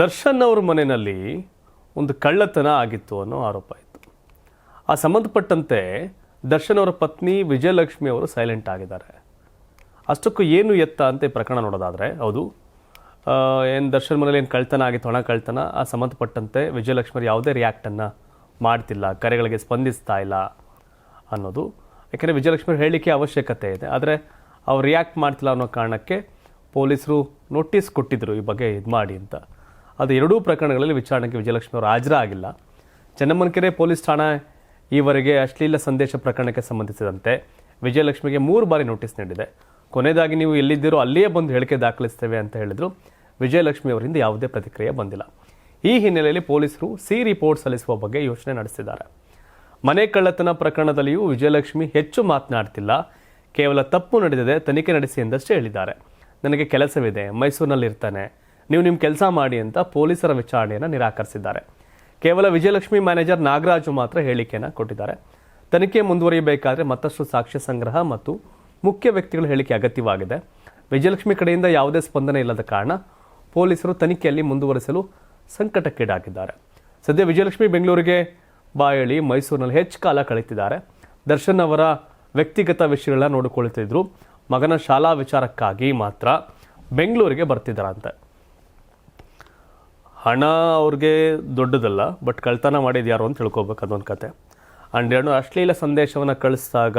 ದರ್ಶನ್ ಅವ್ರ ಮನೆಯಲ್ಲಿ ಒಂದು ಕಳ್ಳತನ ಆಗಿತ್ತು ಅನ್ನೋ ಆರೋಪ ಇತ್ತು. ಆ ಸಂಬಂಧಪಟ್ಟಂತೆ ದರ್ಶನ್ ಅವರ ಪತ್ನಿ ವಿಜಯಲಕ್ಷ್ಮಿ ಅವರು ಸೈಲೆಂಟ್ ಆಗಿದ್ದಾರೆ. ಅಷ್ಟಕ್ಕೂ ಏನು ಎತ್ತ ಅಂತ ಪ್ರಕರಣ ನೋಡೋದಾದರೆ, ಹೌದು ಏನು ದರ್ಶನ್ ಮನೇಲಿ ಏನು ಕಳ್ತನ ಆಗಿತ್ತು, ಹಣ ಕಳ್ತನ ಆ ಸಂಬಂಧಪಟ್ಟಂತೆ ವಿಜಯಲಕ್ಷ್ಮಿ ಯಾವುದೇ ರಿಯಾಕ್ಟನ್ನು ಮಾಡ್ತಿಲ್ಲ, ಕರೆಗಳಿಗೆ ಸ್ಪಂದಿಸ್ತಾ ಇಲ್ಲ ಅನ್ನೋದು. ಯಾಕೆಂದರೆ ವಿಜಯಲಕ್ಷ್ಮಿ ಹೇಳಲಿಕ್ಕೆ ಅವಶ್ಯಕತೆ ಇದೆ, ಆದರೆ ಅವ್ರು ರಿಯಾಕ್ಟ್ ಮಾಡ್ತಿಲ್ಲ ಅನ್ನೋ ಕಾರಣಕ್ಕೆ ಪೊಲೀಸರು ನೋಟಿಸ್ ಕೊಟ್ಟಿದ್ದರು ಈ ಬಗ್ಗೆ ಇದು ಮಾಡಿ ಅಂತ. ಅದು ಎರಡೂ ಪ್ರಕರಣಗಳಲ್ಲಿ ವಿಚಾರಣೆಗೆ ವಿಜಯಲಕ್ಷ್ಮಿ ಅವರು ಹಾಜರಾಗಿಲ್ಲ. ಚೆನ್ನಮ್ಮನಕೆರೆ ಪೊಲೀಸ್ ಠಾಣಾ ಈವರೆಗೆ ಅಶ್ಲೀಲ ಸಂದೇಶ ಪ್ರಕರಣಕ್ಕೆ ಸಂಬಂಧಿಸಿದಂತೆ ವಿಜಯಲಕ್ಷ್ಮಿಗೆ ಮೂರು ಬಾರಿ ನೋಟಿಸ್ ನೀಡಿದೆ. ಕೊನೆಯದಾಗಿ ನೀವು ಎಲ್ಲಿದ್ದೀರೋ ಅಲ್ಲಿಯೇ ಬಂದು ಹೇಳಿಕೆ ದಾಖಲಿಸ್ತೇವೆ ಅಂತ ಹೇಳಿದರು. ವಿಜಯಲಕ್ಷ್ಮಿ ಅವರಿಂದ ಯಾವುದೇ ಪ್ರತಿಕ್ರಿಯೆ ಬಂದಿಲ್ಲ. ಈ ಹಿನ್ನೆಲೆಯಲ್ಲಿ ಪೊಲೀಸರು ಸಿ ರಿಪೋರ್ಟ್ ಸಲ್ಲಿಸುವ ಬಗ್ಗೆ ಯೋಚನೆ ನಡೆಸಿದ್ದಾರೆ. ಮನೆ ಕಳ್ಳತನ ಪ್ರಕರಣದಲ್ಲಿಯೂ ವಿಜಯಲಕ್ಷ್ಮಿ ಹೆಚ್ಚು ಮಾತನಾಡ್ತಿಲ್ಲ. ಕೇವಲ ತಪ್ಪು ನಡೆದಿದೆ, ತನಿಖೆ ನಡೆಸಿ ಎಂದಷ್ಟೇ ಹೇಳಿದ್ದಾರೆ. ನನಗೆ ಕೆಲಸವಿದೆ ಮೈಸೂರಿನಲ್ಲಿ ಇರ್ತಾನೆ ನೀವು ನಿಮ್ಮ ಕೆಲಸ ಮಾಡಿ ಅಂತ ಪೊಲೀಸರ ವಿಚಾರಣೆಯನ್ನು ನಿರಾಕರಿಸಿದ್ದಾರೆ. ಕೇವಲ ವಿಜಯಲಕ್ಷ್ಮಿ ಮ್ಯಾನೇಜರ್ ನಾಗರಾಜು ಮಾತ್ರ ಹೇಳಿಕೆಯನ್ನು ಕೊಟ್ಟಿದ್ದಾರೆ. ತನಿಖೆ ಮುಂದುವರಿಯಬೇಕಾದರೆ ಮತ್ತಷ್ಟು ಸಾಕ್ಷ್ಯ ಸಂಗ್ರಹ ಮತ್ತು ಮುಖ್ಯ ವ್ಯಕ್ತಿಗಳ ಹೇಳಿಕೆ ಅಗತ್ಯವಾಗಿದೆ. ವಿಜಯಲಕ್ಷ್ಮಿ ಕಡೆಯಿಂದ ಯಾವುದೇ ಸ್ಪಂದನೆ ಇಲ್ಲದ ಕಾರಣ ಪೊಲೀಸರು ತನಿಖೆಯಲ್ಲಿ ಮುಂದುವರಿಸಲು ಸಂಕಟಕ್ಕೀಡಾಗಿದ್ದಾರೆ. ಸದ್ಯ ವಿಜಯಲಕ್ಷ್ಮಿ ಬೆಂಗಳೂರಿಗೆ ಬಾಯಳಿ ಮೈಸೂರಿನಲ್ಲಿ ಹೆಚ್ಚು ಕಾಲ ಕಳೀತಿದ್ದಾರೆ. ದರ್ಶನ್ ಅವರ ವ್ಯಕ್ತಿಗತ ವಿಷಯಗಳನ್ನ ನೋಡಿಕೊಳ್ತಿದ್ರು ಮಗನ ಶಾಲಾ ವಿಚಾರಕ್ಕಾಗಿ ಮಾತ್ರ ಬೆಂಗಳೂರಿಗೆ ಬರ್ತಿದ್ದಾರಂತೆ. ಹಣ ಅವ್ರಿಗೆ ದೊಡ್ಡದಲ್ಲ ಬಟ್ ಕಳ್ತನ ಮಾಡಿದ ಯಾರು ಅಂತ ತಿಳ್ಕೊಬೇಕು ಅದೊಂದು ಕತೆ. ಆ್ಯಂಡ್ ಏನು ಅಶ್ಲೀಲ ಸಂದೇಶವನ್ನು ಕಳಿಸಿದಾಗ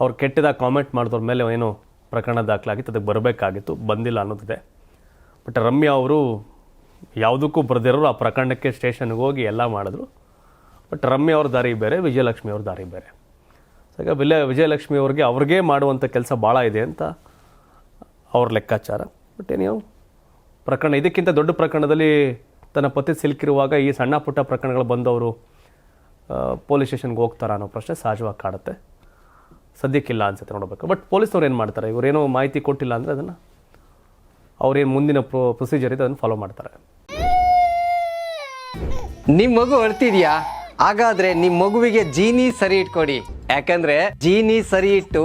ಅವ್ರು ಕೆಟ್ಟದಾಗ ಕಾಮೆಂಟ್ ಮಾಡಿದವ್ರ ಮೇಲೆ ಏನು ಪ್ರಕರಣ ದಾಖಲಾಗಿತ್ತು, ಅದಕ್ಕೆ ಬರಬೇಕಾಗಿತ್ತು, ಬಂದಿಲ್ಲ ಅನ್ನೋದಿದೆ. ಬಟ್ ರಮ್ಯಾ ಅವರು ಯಾವುದಕ್ಕೂ ಬರೆದಿರೋರು ಆ ಪ್ರಕರಣಕ್ಕೆ ಸ್ಟೇಷನ್ಗೆ ಹೋಗಿ ಎಲ್ಲ ಮಾಡಿದ್ರು. ಬಟ್ ರಮ್ಯಾ ಅವ್ರ ದಾರಿ ಬೇರೆ, ವಿಜಯಲಕ್ಷ್ಮಿ ಅವ್ರ ದಾರಿ ಬೇರೆ. ಈಗ ವಿಲೆ, ವಿಜಯಲಕ್ಷ್ಮಿ ಅವ್ರಿಗೆ ಅವ್ರಿಗೇ ಮಾಡುವಂಥ ಕೆಲಸ ಭಾಳ ಇದೆ ಅಂತ ಅವ್ರ ಲೆಕ್ಕಾಚಾರ. ಬಟ್ ಏನಿಯೋ ಪ್ರಕರಣ. ಇದಕ್ಕಿಂತ ದೊಡ್ಡ ಪ್ರಕರಣದಲ್ಲಿ ತನ್ನ ಪತಿ ಸಿಲುಕಿರುವಾಗ ಈ ಸಣ್ಣ ಪುಟ್ಟ ಪ್ರಕರಣಗಳು ಬಂದವರು ಪೊಲೀಸ್ ಸ್ಟೇಷನ್ಗೆ ಹೋಗ್ತಾರ ಅನ್ನೋ ಪ್ರಶ್ನೆ ಸಹಜವಾಗಿ ಕಾಡುತ್ತೆ. ಸದ್ಯಕ್ಕಿಲ್ಲ ಅನ್ಸುತ್ತೆ ನೋಡಬೇಕು. ಬಟ್ ಪೊಲೀಸ್ನವ್ರು ಏನು ಮಾಡ್ತಾರೆ? ಇವರೇನೋ ಮಾಹಿತಿ ಕೊಟ್ಟಿಲ್ಲ ಅಂದರೆ ಅದನ್ನು ಅವ್ರೇನು ಮುಂದಿನ ಪ್ರೊ ಪ್ರೊಸೀಜರ್ ಇದೆ ಅದನ್ನು ಫಾಲೋ ಮಾಡ್ತಾರೆ. ನಿಮ್ಮ ಮಗು ಅಳ್ತಿದ್ಯಾ? ಹಾಗಾದ್ರೆ ನಿಮ್ಮ ಮಗುವಿಗೆ ಜೀನಿ ಸರಿ ಇಟ್ಕೊಡಿ. ಯಾಕಂದ್ರೆ ಜೀನಿ ಸರಿ ಇಟ್ಟು